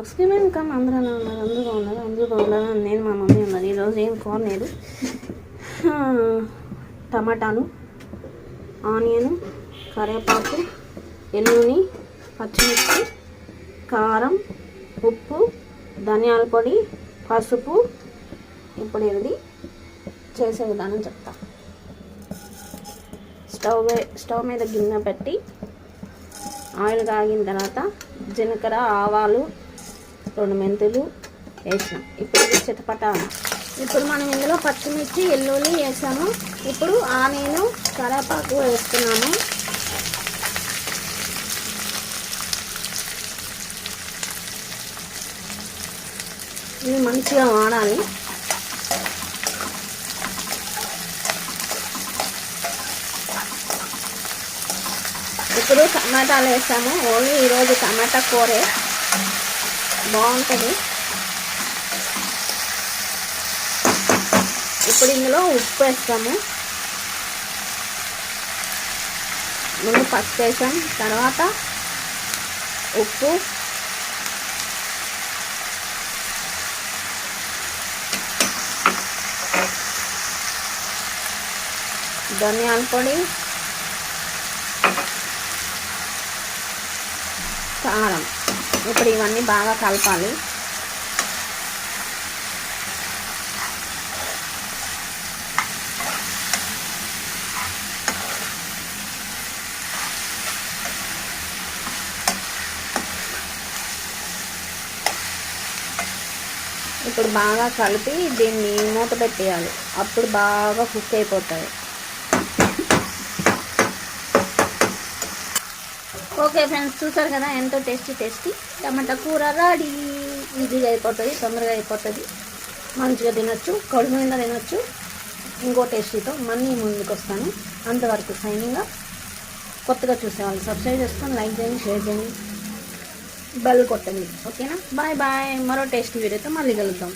ఎక్స్క్రీమ్ come అందరూ ఉన్నారు అందరూ ఉన్నారు అందరూ బాగున్నారు? నేను మా మమ్మీ ఉన్నది. ఈరోజు ఏం కూర లేదు. టమాటాలు ఆనియన్ కరివేపాకు ఎల్లుని పచ్చిమిర్చి కారం ఉప్పు ధనియాల పొడి పసుపు ఇప్పుడు ఇది చేసే విధానం చెప్తా. స్టవ్ స్టవ్ మీద గిన్నె పెట్టి ఆయిల్ కాగిన తర్వాత జీలకర్ర ఆవాలు రెండు మెంతులు వేసాం. ఇప్పుడు ఇది చిటపట ఇప్పుడు మనం ఇందులో పచ్చిమిర్చి ఎల్లుల్లి వేసాము. ఇప్పుడు ఆనియన్ కరేపాకు వేస్తున్నాము. ఇవి మంచిగా వాడాలి. ఇప్పుడు టమాటాలు వేసాము. ఓన్లీ ఈరోజు టమాటా కూరే. బాగుంటుంది. ఇప్పుడు ఇందులో ఉప్పు వేస్తాము. ముందు పసుపు వేసాం. తర్వాత ఉప్పు. ధనియాల పొడి. కారం. ఇప్పుడు ఇవన్నీ బాగా కలపాలి. ఇప్పుడు బాగా కలిపి దీన్ని మూత పెట్టేయాలి. అప్పుడు బాగా కుక్ అయిపోతాయి. ఓకే ఫ్రెండ్స్ చూసారు కదా ఎంతో టేస్టీ టేస్టీ. టమాటా కూర రాడి. ఈజీగా అయిపోతుంది తొందరగా అయిపోతుంది. మంచిగా తినొచ్చు కడుపు మీద తినొచ్చు. ఇంకో టేస్టీతో మళ్ళీ ముందుకు వస్తాను అంతవరకు సైన్గా కొత్తగా చూసేవాళ్ళు సబ్స్క్రైబ్ చేసుకొని లైక్ చేయండి షేర్ చేయండి. బెల్ కొట్టండి. ఓకేనా? బాయ్ బాయ్ మరో టేస్టీ వీడియోతో మళ్ళీ కలుద్దాం.